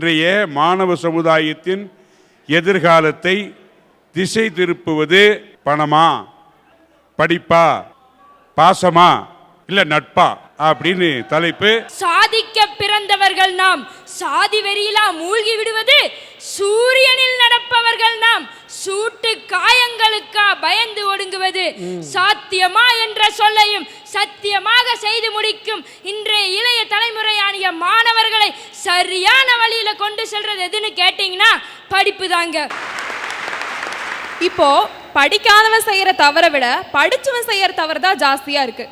மாணவ சமுதாயத்தின் எதிர்காலத்தை திசை திருப்புவது பணமா? படிப்பா? பாசமா? இல்ல நட்பா? அப்படின்னு தலைப்பு. சாதிக்க பிறந்தவர்கள் நாம் சாதி வெறியிலா மூழ்கி விடுவது சூரியனில் நடப்பவர்கள் நாம் சூட்டு காயங்களுக்கா பயந்து ஒடுங்குவது. சாத்தியமா என்ற சொல்லையும் சத்தியமாக செய்து முடிக்கும் இன்றைய இளைய தலைமுறையானிய மாணவர்களை சரியான வழியில கொண்டு செல்றது எதுன்னு கேட்டீங்கன்னா படிப்பு தாங்க இப்போ படிக்காதவன் செய்யற தவறை விட படிச்சவன் செய்யற தவறு தான் ஜாஸ்தியா இருக்கு.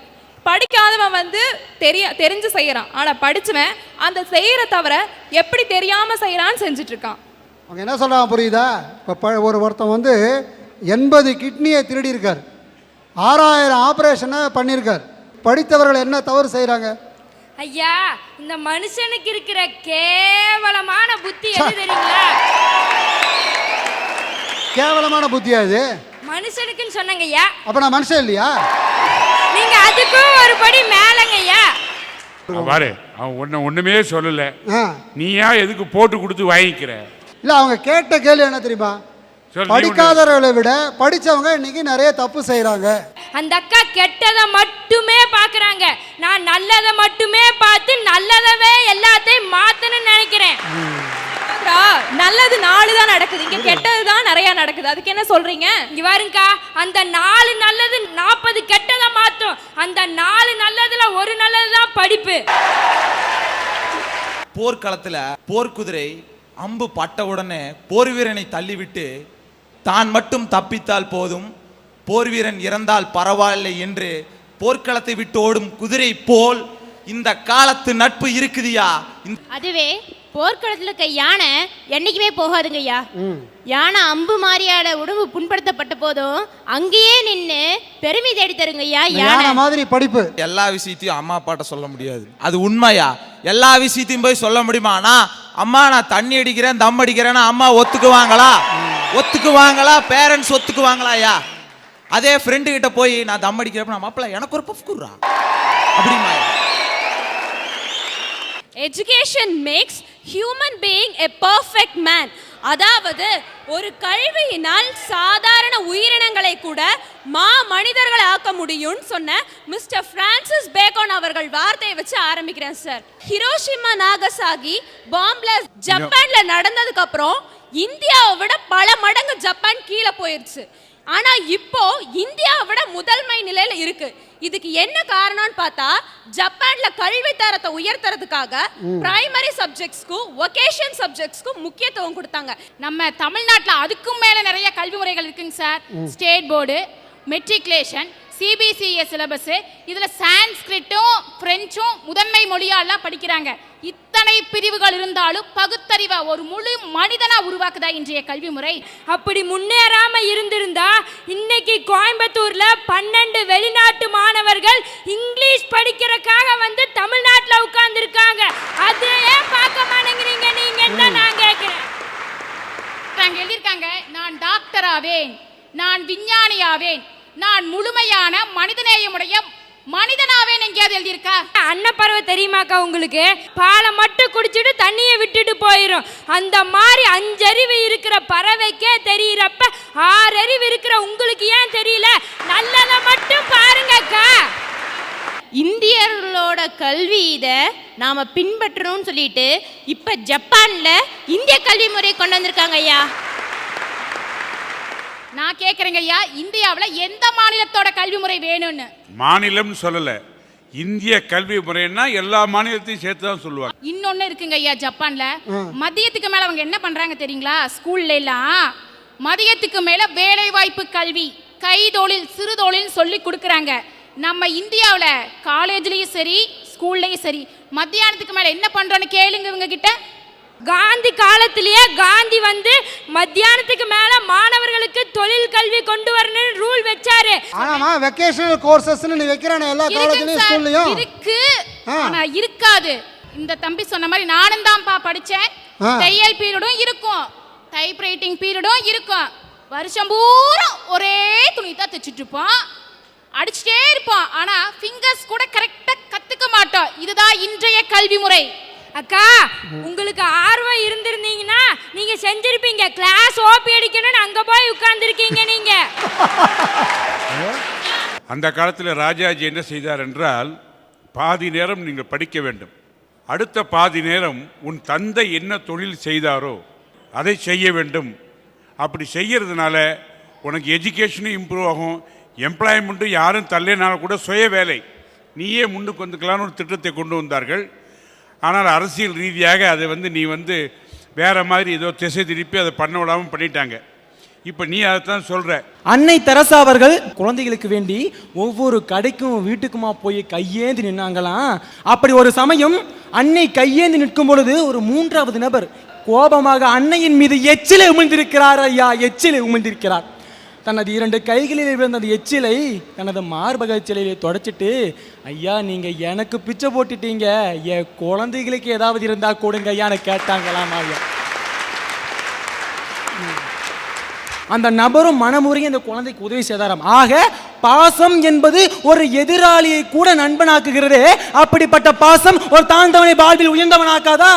படிக்காதவன் வந்து தெரிய தெரிஞ்சு செய்யறான். ஆனா படிச்சவன் அந்த செய்யற தவற எப்படி தெரியாம செய்யறான்னு செஞ்சுட்டு இருக்கான். அவங்க என்ன சொல்கிறாங்க புரியுதா? இப்போ ஒரு ஒருத்தன் வந்து எண்பது கிட்னியை திருடி இருக்கார் ஆறாயிரம் ஆப்ரேஷனை பண்ணியிருக்கார். படித்தவர்கள் என்ன தவறு செய்கிறாங்க ஐயா இந்த மனுஷனுக்கு இருக்கிற கேவலமான புத்தி எது தெரியுங்களா? கேவலமான புத்தியா இது? மனுஷனுக்குன்னு சொன்னங்க ஐயா. அப்போ நான் மனுஷன் இல்லையா? நீங்க அதுக்கும் ஒரு படி மேலங்க ஐயா. அவன் பாரு அவன் ஒன்ன ஒண்ணுமே சொல்லல. ஆ. நீயா எதுக்கு போட்டு கொடுத்து வாங்கிக்கிற? இல்லை அவங்க கேட்ட கேள்வி என்ன தெரியுமா? படிக்காதவர்களை விட படித்தவங்க இன்னைக்கு நிறைய தப்பு செய்கிறாங்க அந்த அக்கா கெட்டதை மட்டுமே பாக்குறாங்க. நான் நல்லதை மட்டுமே பார்த்து நல்லதவே எல்லாத்தையும் மாத்தணும்னு நினைக்கிறேன். நல்லது நாலு தான் நடக்குது. இங்க கெட்டது தான் நிறைய நடக்குது. அதுக்கு என்ன சொல்றீங்க? இங்க பாருங்கக்கா அந்த நாலு நல்லது நாற்பது கெட்டதை மாத்தும். அந்த நாலு நல்லதுல ஒரு நல்லது தான் படிப்பு. போர்க்களத்துல போர்க்குதிரை அம்பு பட்ட உடனே போர் வீரனை தள்ளிவிட்டு தான் மட்டும் தப்பித்தால் போதும் போர் வீரன் இறந்தால் பரவாயில்லை என்று போர்க்களத்தை விட்டு ஓடும் குதிரை போல் இந்த காலத்து நட்பு இருக்குதியா? அதுவே போர்க்களத்தில் இருக்க யானை என்னைக்குமே போகாதுங்க ஐயா. யானை அம்பு மாதிரியான உடம்பு புண்படுத்தப்பட்ட போதும் அங்கேயே நின்று பெருமை தேடி தருங்க ஐயா யானை. மாதிரி படிப்பு. எல்லா விஷயத்தையும் அம்மா அப்பாட்ட சொல்ல முடியாது. அது உண்மையா? எல்லா விஷயத்தையும் போய் சொல்ல முடியுமா? நான் அம்மா நான் தண்ணி அடிக்கிறேன் தம் அடிக்கிறேன்னா அம்மா ஒத்துக்குவாங்களா? ஒத்துக்குவாங்களா? பேரண்ட்ஸ் ஒத்துக்குவாங்களாயா அதே ஃப்ரெண்டு கிட்ட போய் நான் தம் அடிக்கிறப்ப நான் மாப்பிள்ள எனக்கு ஒரு பஃப் குடுறா. அப்படிமா education makes human being a perfect man அதாவது ஒரு கல்வியினால் சாதாரண உயிரினங்களை கூட மா மனிதர்களை ஆக்க முடியும்னு சொன்ன மிஸ்டர் பிரான்சிஸ் பேக்கோன் அவர்கள் வார்த்தையை வச்சு ஆரம்பிக்கிறேன் சார் ஹிரோஷிமா நாகசாகி பாம்பில் ஜப்பான்ல நடந்ததுக்கு அப்புறம் இந்தியாவை விட பல மடங்கு ஜப்பான் கீழே போயிருச்சு. ஆனா இப்போ இந்தியாவை விட முதன்மை நிலையில இருக்கு. இதுக்கு என்ன காரணம்னு பார்த்தா ஜப்பான்ல கல்வி தரத்தை உயர்த்துறதுக்காக பிரைமரி சப்ஜெக்ட்ஸ்க்கும் வொகேஷன் சப்ஜெக்ட்ஸ்க்கும் முக்கியத்துவம் கொடுத்தாங்க. நம்ம தமிழ்நாட்டில் அதுக்கும் மேலே நிறைய கல்வி முறைகள் இருக்குங்க sir. State board matriculation CBCS syllabus இதில் சான்ஸ்கிரிட்டும் ஃப்ரெஞ்சும் முதன்மை மொழியாலாம் படிக்கிறாங்க. இத்தனை பிரிவுகள் இருந்தாலும் பகுத்தறிவை ஒரு முழு மனிதனா உருவாக்குதா இன்றைய கல்வி முறை? அப்படி முன்னேறாம இருந்திருந்தா இன்னைக்கு கோயம்புத்தூர்ல பன்னெண்டு வெளிநாட்டு மாணவர்கள் இங்கிலீஷ் படிக்கிறதுக்காக வந்து தமிழ்நாட்டுல உட்கார்ந்து இருக்காங்க அதையே பார்க்க மாட்டேங்கிறீங்க நீங்க தான் நான் கேட்கிறேன் எழுதியிருக்காங்க நான் டாக்டர் ஆவேன் நான் விஞ்ஞானி ஆவேன் நான் முழுமையான மனிதநேயமுடைய மனிதனாவேன் எங்கேயாவது எழுதியிருக்கா? அன்னப்பறவை தெரியுமாக்கா உங்களுக்கு? பாலை மட்டும் குடிச்சிட்டு தண்ணியை விட்டுட்டு போயிடும் அந்த மாதிரி அஞ்சறிவு இருக்கிற பறவைக்கே தெரியறப்ப ஆறு அறிவு இருக்கிற உங்களுக்கு ஏன் தெரியல? நல்லதை மட்டும் பாருங்கக்கா. இந்தியர்களோட கல்வி இதை நாம பின்பற்றணும்னு சொல்லிட்டு இப்ப ஜப்பான்ல இந்திய கல்வி முறை கொண்டு வந்திருக்காங்க ஐயா. நான் கேட்குறேங்க ஐயா இந்தியாவில் எந்த மாநிலத்தோட கல்வி முறை வேணும்னு? மாநிலம்னு சொல்லல. இந்திய கல்வி முறைன்னா எல்லா மாநிலத்தையும் சேர்த்து தான் சொல்லுவாங்க. இன்னொன்னு இருக்குங்க ஐயா ஜப்பான்ல மதியத்துக்கு மேல அவங்க என்ன பண்றாங்க தெரியுங்களா? ஸ்கூல்ல எல்லாம் மதியத்துக்கு மேல வேலை வாய்ப்பு கல்வி கைதொழில் சிறு தொழில் சொல்லி கொடுக்குறாங்க. நம்ம இந்தியாவில் காலேஜ்லயும் சரி ஸ்கூல்லையும் சரி மத்தியானத்துக்கு மேல என்ன பண்றோன்னு கேளுங்க இவங்க கிட்ட. காந்தி காலத்திலேயே காந்தி வந்து மத்தியானத்துக்கு மேல மாணவர்களுக்கு தொழில் கல்வி கொண்டு வரணும்னு ரூல் வச்சாரு. ஆனாமா வெக்கேஷனல் கோர்சஸ்னு நீ வைக்கிறானே எல்லா காலேஜ்லயும் ஸ்கூல்லையும். இருக்கு. ஆனா இருக்காது. இந்த தம்பி சொன்ன மாதிரி நானும் தான்ப்பா படிச்சேன். தையல் பீரியடும் இருக்கும். டைப் ரைட்டிங் பீரியடும் இருக்கும். வருஷம் பூரா ஒரே துணி தான் தைச்சிட்டு இருப்போம் அடிச்சுட்டே இருப்போம் ஆனா ஃபிங்கர்ஸ் கூட கரெக்டா கத்துக்க மாட்டோம் இதுதான் இன்றைய கல்வி முறை. அக்கா உங்களுக்கு ஆர்வம் இருந்திருந்தீங்கன்னா நீங்க செஞ்சிருப்பீங்க. கிளாஸ் ஓபி அடிக்கணும்னு அங்க போய் உட்கார்ந்துருக்கீங்க நீங்க. அந்த காலத்தில் ராஜாஜி என்ன செய்தார் என்றால் பாதி நேரம் நீங்கள் படிக்க வேண்டும். அடுத்த பாதி நேரம் உன் தந்தை என்ன தொழில் செய்தாரோ அதை செய்ய வேண்டும். அப்படி செய்கிறதுனால உனக்கு எஜுகேஷனும் இம்ப்ரூவ் ஆகும். எம்ப்ளாய்மெண்ட்டும் யாரும் தள்ளினாலும் கூட சுய வேலை நீயே முன்னுக்கு வந்துக்கலாம்னு ஒரு திட்டத்தை கொண்டு வந்தார்கள். ஆனால் அரசியல் ரீதியாக அதை வந்து நீ வந்து வேற மாதிரி ஏதோ திசை திருப்பி அதை பண்ண விடாமல் பண்ணிட்டாங்க. இப்போ நீ அதைத்தான் சொல்கிற அன்னை தெரசா அவர்கள் குழந்தைகளுக்கு வேண்டி ஒவ்வொரு கடைக்கும் வீட்டுக்குமா போய் கையேந்தி நின்னாங்களாம். அப்படி ஒரு சமயம் அன்னை கையேந்தி நிற்கும் பொழுது ஒரு மூன்றாவது நபர் கோபமாக அன்னையின் மீது எச்சிலை உமிழ்ந்திருக்கிறார் ஐயா எச்சிலை உமிழ்ந்திருக்கிறார். தனது இரண்டு கைகளில் இருந்த அந்த எச்சிலை தனது மார்பக சிலையிலே தொடச்சிட்டு ஐயா நீங்கள் எனக்கு பிச்சை போட்டுட்டீங்க. என் குழந்தைகளுக்கு ஏதாவது இருந்தால் கொடுங்க ஐயான்னு கேட்டாங்களாம் ஐயா அந்த நபரும் மனமுறையும் அந்த குழந்தைக்கு உதவி செய்தாராம். ஆக பாசம் என்பது ஒரு எதிராளியை கூட நண்பனாக்குகிறது. அப்படிப்பட்ட பாசம் ஒரு தாழ்ந்தவனை வாழ்வில் உயர்ந்தவனாக்காதா?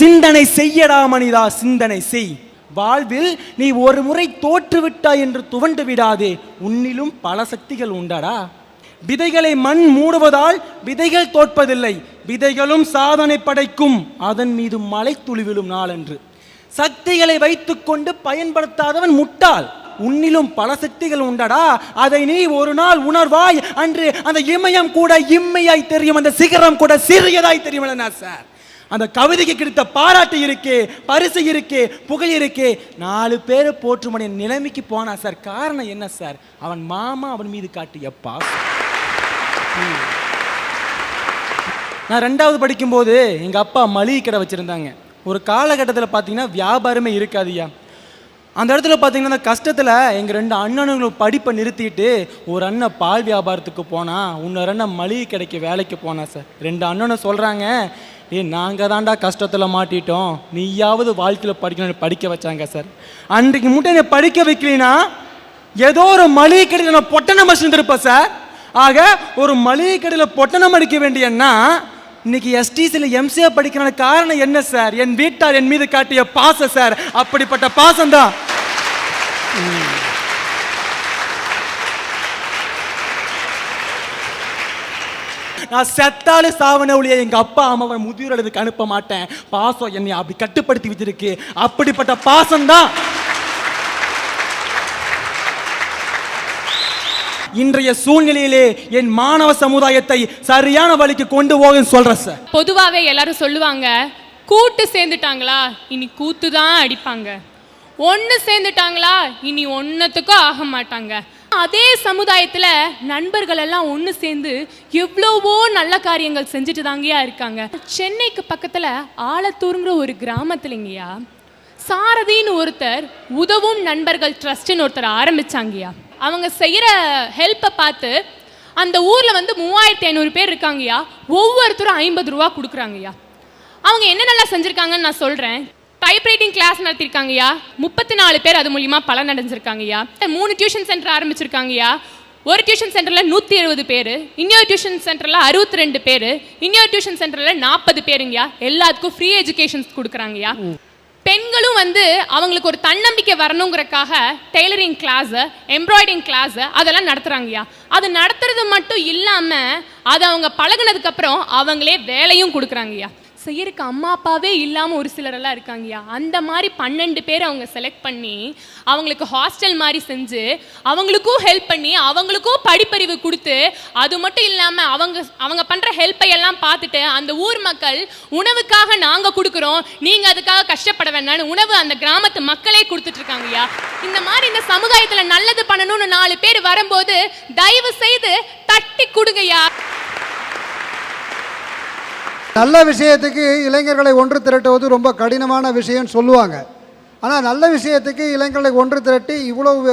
சிந்தனை செய்யடா மனிதா சிந்தனை செய். வாழ்வில் நீ ஒரு முறை தோற்றுவிட்டாய் என்று துவண்டு விடாதே. உன்னிலும் பல சக்திகள் உண்டாடா. விதைகளை மண் மூடுவதால் விதைகள் தோற்பதில்லை. விதைகளும் சாதனை படைக்கும். அதன் மீது மலை துளிவிழும் நாளன்று. சக்திகளை வைத்துக்கொண்டு பயன்படுத்தாதவன் முட்டாள். உன்னிலும் பல சக்திகள் உண்டடா. அதை நீ ஒரு நாள் உணர்வாய். அன்று அந்த இமயம் கூட இம்மையாய் தெரியும். அந்த சிகரம் கூட சிறியதாய் தெரியும். சார். அந்த கவிதைக்கு கிடைத்த பாராட்டு இருக்கு பரிசு இருக்கு புகை இருக்கு. நாலு பேர் போற்றுமணி நிலைமைக்கு போனா சார். காரணம் என்ன சார்? அவன் மாமா அவன் மீது காட்டிய பாசம். நான் ரெண்டாவது படிக்கும்போது எங்கள் அப்பா மளிகை கடை வச்சுருந்தாங்க. ஒரு காலகட்டத்தில் பார்த்தீங்கன்னா வியாபாரமே இருக்காதுயா அந்த இடத்துல பார்த்தீங்கன்னா அந்த கஷ்டத்தில் எங்கள் ரெண்டு அண்ணனுங்களும் படிப்பை நிறுத்திட்டு ஒரு அண்ணன் பால் வியாபாரத்துக்கு போனால் இன்னொரு அண்ணன் மளிகை கடைக்கு வேலைக்கு போனா சார். ரெண்டு அண்ணனும் சொல்கிறாங்க ஏ நாங்கள் தான்டா கஷ்டத்தில் மாட்டிட்டோம். நீயாவது வாழ்க்கையில் படிக்கணும்னு படிக்க வச்சாங்க சார் அன்றைக்கு மட்டும் என்னை படிக்க வைக்கலைன்னா ஏதோ ஒரு மளிகை கடையில் நான் பொட்டணம் வச்சுருந்துருப்பேன் சார் ஆக ஒரு மளிகை கடையில் பொட்டணம் அடிக்க வேண்டியன்னா இன்னைக்கு எஸ்டிசியில் எம்சிஏ படிக்கிறான காரணம் என்ன சார் என் வீட்டார் என் மீது காட்டிய பாசம் சார் அப்படிப்பட்ட பாசம் நான் செத்தாலும் சாவன ஒழிய எங்கள் அப்பா அம்மாவை முதியோர் அனுப்ப மாட்டேன். பாசம் என்னை அப்படி கட்டுப்படுத்தி வச்சிருக்கு. அப்படிப்பட்ட பாசம் தான் இன்றைய சூழ்நிலையிலே என் மாணவ சமுதாயத்தை சரியான வழிக்கு கொண்டு போகுன்னு சொல்றேன் சார். பொதுவாகவே எல்லாரும் சொல்லுவாங்க கூட்டு சேர்ந்துட்டாங்களா இனி கூத்து தான் அடிப்பாங்க. ஒன்று சேர்ந்துட்டாங்களா இனி ஒன்றத்துக்கும் ஆக மாட்டாங்க. அதே சமுதாயத்தில் நண்பர்கள் எல்லாம் ஒன்று சேர்ந்து எவ்வளவோ நல்ல காரியங்கள் செஞ்சுட்டு தாங்கயா இருக்காங்க. சென்னைக்கு பக்கத்தில் ஆலத்தூருங்கிற ஒரு கிராமத்துலங்கய்யா சாரதின்னு ஒருத்தர் உதவும் நண்பர்கள் ட்ரஸ்ட்னு ஒருத்தர் ஆரம்பிச்சாங்கய்யா. அவங்க செய்கிற ஹெல்ப்பை பார்த்து அந்த ஊரில் வந்து மூவாயிரத்தி ஐநூறு பேர் இருக்காங்கய்யா ஒவ்வொருத்தரும் ஐம்பது ரூபா கொடுக்குறாங்கய்யா. அவங்க என்னென்னலாம் செஞ்சுருக்காங்கன்னு நான் சொல்கிறேன் டைப்ரைட்டிங் கிளாஸ் நடத்திருக்காங்கய்யா. முப்பத்தி நாலு பேர் அது மூலியமா பலன் அடைஞ்சிருக்காங்கய்யா. மூணு டியூஷன் சென்டர் ஆரம்பிச்சிருக்காங்கய்யா. ஒரு டியூஷன் சென்டரில் நூற்றி எழுபது பேர் இன்னொரு டியூஷன் சென்டரில் அறுபத்தி ரெண்டு பேர் இன்னொரு டியூஷன் சென்டரில் நாற்பது பேருங்கய்யா. எல்லாத்துக்கும் ஃப்ரீ எஜுகேஷன்ஸ் கொடுக்குறாங்கய்யா. பெண்களும் வந்து அவங்களுக்கு ஒரு தன்னம்பிக்கை வரணுங்கிறக்காக டெய்லரிங் கிளாஸு எம்ப்ராய்டிங் கிளாஸு அதெல்லாம் நடத்துகிறாங்கய்யா அது நடத்துறது மட்டும் இல்லாமல் அதை அவங்க பழகுனதுக்கப்புறம் அவங்களே வேலையும் கொடுக்குறாங்கய்யா. செய்யறதுக்கு அம்மா அப்பாவே இல்லாமல் ஒரு சிலரெல்லாம் இருக்காங்கய்யா. அந்த மாதிரி பன்னெண்டு பேர் அவங்க செலக்ட் பண்ணி அவங்களுக்கு ஹாஸ்டல் மாதிரி செஞ்சு அவங்களுக்கும் ஹெல்ப் பண்ணி அவங்களுக்கும் படிப்பறிவு கொடுத்து அது மட்டும் இல்லாமல் அவங்க அவங்க பண்ணுற ஹெல்ப்பை எல்லாம் பார்த்துட்டு அந்த ஊர் மக்கள் உணவுக்காக நாங்கள் கொடுக்குறோம் நீங்கள் அதுக்காக கஷ்டப்பட வேண்டாம்னு உணவு அந்த கிராமத்து மக்களே கொடுத்துட்ருக்காங்கய்யா இந்த மாதிரி இந்த சமுதாயத்தில் நல்லது பண்ணணும்னு நாலு பேர் வரும்போது தயவு செய்து தட்டி கொடுங்கய்யா. நல்ல விஷயத்துக்கு இளைஞர்களை ஒன்று திரட்டுவது ரொம்ப கடினமான விஷயம்னு சொல்லுவாங்க. ஆனால் நல்ல விஷயத்துக்கு இளைஞர்களை ஒன்று திரட்டி இவ்வளவு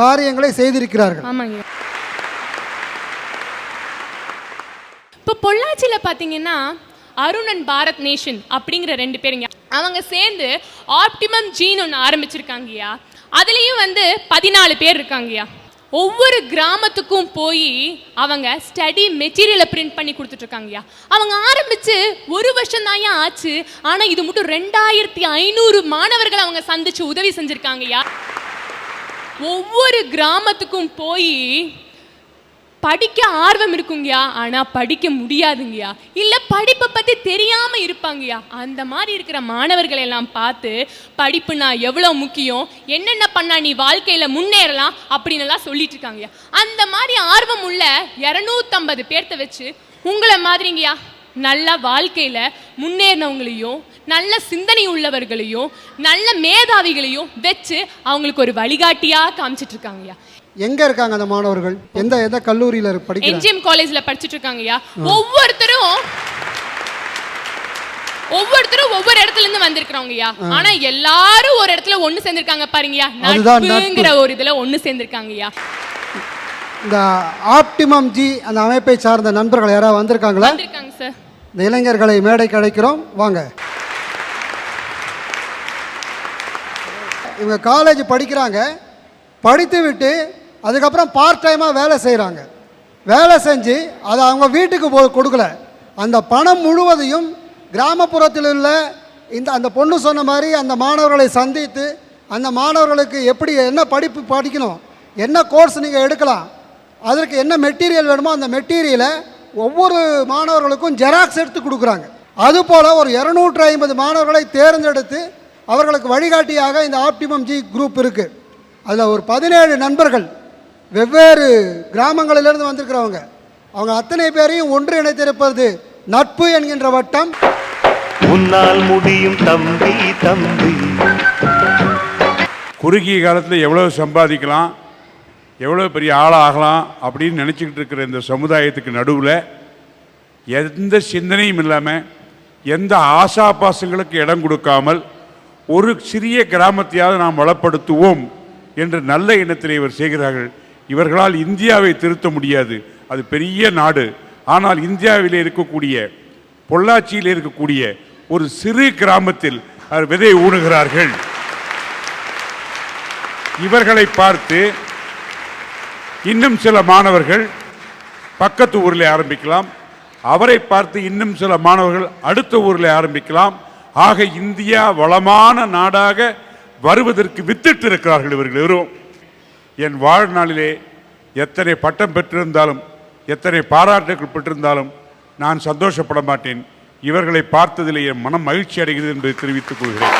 காரியங்களை செய்திருக்கிறார்கள். ஆமாங்க. இப்போ பொள்ளாச்சியில் பார்த்தீங்கன்னா அருணன் பாரத் நேஷன் அப்படிங்கிற ரெண்டு பேருங்க. அவங்க சேர்ந்து ஆப்டிமம் ஜீன் ஒன்று ஆரம்பிச்சிருக்காங்கய்யா. அதுலேயும் வந்து பதினாலு பேர் இருக்காங்கய்யா. ஒவ்வொரு கிராமத்துக்கும் போய் அவங்க ஸ்டடி மெட்டீரியலை பிரிண்ட் பண்ணி கொடுத்துட்ருக்காங்கய்யா. அவங்க ஆரம்பிச்சு ஒரு வருஷம் தான் ஆச்சு. ஆனால் இது மட்டும் ரெண்டாயிரத்தி ஐநூறு மாணவர்கள் அவங்க சந்தித்து உதவி செஞ்சுருக்காங்கய்யா. ஒவ்வொரு கிராமத்துக்கும் போய் படிக்க ஆர்வம் இருக்குங்கய்யா ஆனால் படிக்க முடியாதுங்கய்யா. இல்லை படிப்பை பத்தி தெரியாமல் இருப்பாங்கய்யா. அந்த மாதிரி இருக்கிற மாணவர்களை எல்லாம் பார்த்து படிப்புனா எவ்வளோ முக்கியம் என்னென்ன பண்ணா நீ வாழ்க்கையில முன்னேறலாம் அப்படின்னு எல்லாம் சொல்லிட்டு இருக்காங்கய்யா. அந்த மாதிரி ஆர்வம் உள்ள இரநூத்தம்பது பேர்த்த வச்சு உங்களை மாதிரிங்கய்யா நல்ல வாழ்க்கையில முன்னேறினவங்களையும் நல்ல சிந்தனை உள்ளவர்களையும் நல்ல மேதாவிகளையும் வச்சு அவங்களுக்கு ஒரு வழிகாட்டியா காமிச்சிட்டு இருக்காங்கய்யா. எங்கே இருக்காங்க அந்த மாணவர்கள்? எந்த எந்த கல்லூரியில் படிக்கிறாங்க? என்ஜிஎம் காலேஜ்ல படிச்சிட்டு இருக்காங்கய்யா ஒவ்வொருத்தரும் ஒவ்வொருத்தரும் ஒவ்வொரு இடத்துல இருந்து வந்திருக்கிறவங்கய்யா ஆனா எல்லாரும் ஒரு இடத்துல ஒண்ணு சேர்ந்திருக்காங்க நட்பு. நட்புங்கிற ஒரு இதுல ஒண்ணு சேர்ந்திருக்காங்கய்யா இந்த ஆப்டிமம் ஜி அந்த அமைப்பை சார்ந்த நண்பர்கள் யாராவது வந்திருக்காங்களா? வந்திருக்காங்க சார். இந்த இளைஞர்களை மேடைக்கு அழைக்கிறோம் வாங்க. இவங்க காலேஜ் படிக்கிறாங்க. படித்து விட்டு அதுக்கப்புறம் பார்ட் டைமாக வேலை செய்கிறாங்க வேலை செஞ்சு அதை அவங்க வீட்டுக்கு போ கொடுக்கல. அந்த பணம் முழுவதையும் கிராமப்புறத்தில் உள்ள இந்த அந்த பொண்ணு சொன்ன மாதிரி அந்த மாணவர்களை சந்தித்து அந்த மாணவர்களுக்கு எப்படி என்ன படிப்பு படிக்கணும் என்ன கோர்ஸ் நீங்கள் எடுக்கலாம் அதற்கு என்ன மெட்டீரியல் வேணுமோ அந்த மெட்டீரியலை ஒவ்வொரு மாணவர்களுக்கும் ஜெராக்ஸ் எடுத்து கொடுக்குறாங்க. அதுபோல் ஒரு இரநூற்று ஐம்பது மாணவர்களை தேர்ந்தெடுத்து அவர்களுக்கு வழிகாட்டியாக இந்த ஆப்டிமம் ஜி குரூப் இருக்குது அதில் ஒரு பதினேழு நண்பர்கள் வெவ்வேறு கிராமங்களிலிருந்து வந்திருக்கிறவங்க. அவங்க அத்தனை பேரையும் ஒன்று இணைத்திருப்பது நட்பு என்கின்ற வட்டம். உன்னால் முடியும் தம்பி தம்பி. குறுகிய காலத்தில் எவ்வளவு சம்பாதிக்கலாம் எவ்வளோ பெரிய ஆளாகலாம் அப்படின்னு நினச்சிக்கிட்டு இருக்கிற இந்த சமுதாயத்துக்கு நடுவில் எந்த சிந்தனையும் இல்லாமல் எந்த ஆசாபாசங்களுக்கு இடம் கொடுக்காமல் ஒரு சிறிய கிராமத்தையாவது நாம் வளப்படுத்துவோம் என்ற நல்ல எண்ணத்தில் இவர் செய்கிறார்கள். இவர்களால் இந்தியாவை திருத்த முடியாது. அது பெரிய நாடு. ஆனால் இந்தியாவில் இருக்கக்கூடிய பொள்ளாச்சியில் இருக்கக்கூடிய ஒரு சிறு கிராமத்தில் விதை ஊணுகிறார்கள் இவர்களை பார்த்து இன்னும் சில மாணவர்கள் பக்கத்து ஊரில் ஆரம்பிக்கலாம். அவரை பார்த்து இன்னும் சில மாணவர்கள் அடுத்த ஊரில் ஆரம்பிக்கலாம். ஆக இந்தியா வளமான நாடாக வருவதற்கு வித்திட்டு இருக்கிறார்கள் இவர்கள் இவரும் என் வாழ்நாளிலே எத்தனை பட்டம் பெற்றிருந்தாலும் எத்தனை பாராட்டுகள் பெற்றிருந்தாலும் நான் சந்தோஷப்பட மாட்டேன். இவர்களை பார்த்ததிலே என் மனம் மகிழ்ச்சி அடைகிறது என்பதை தெரிவித்துக் கொள்கிறேன்.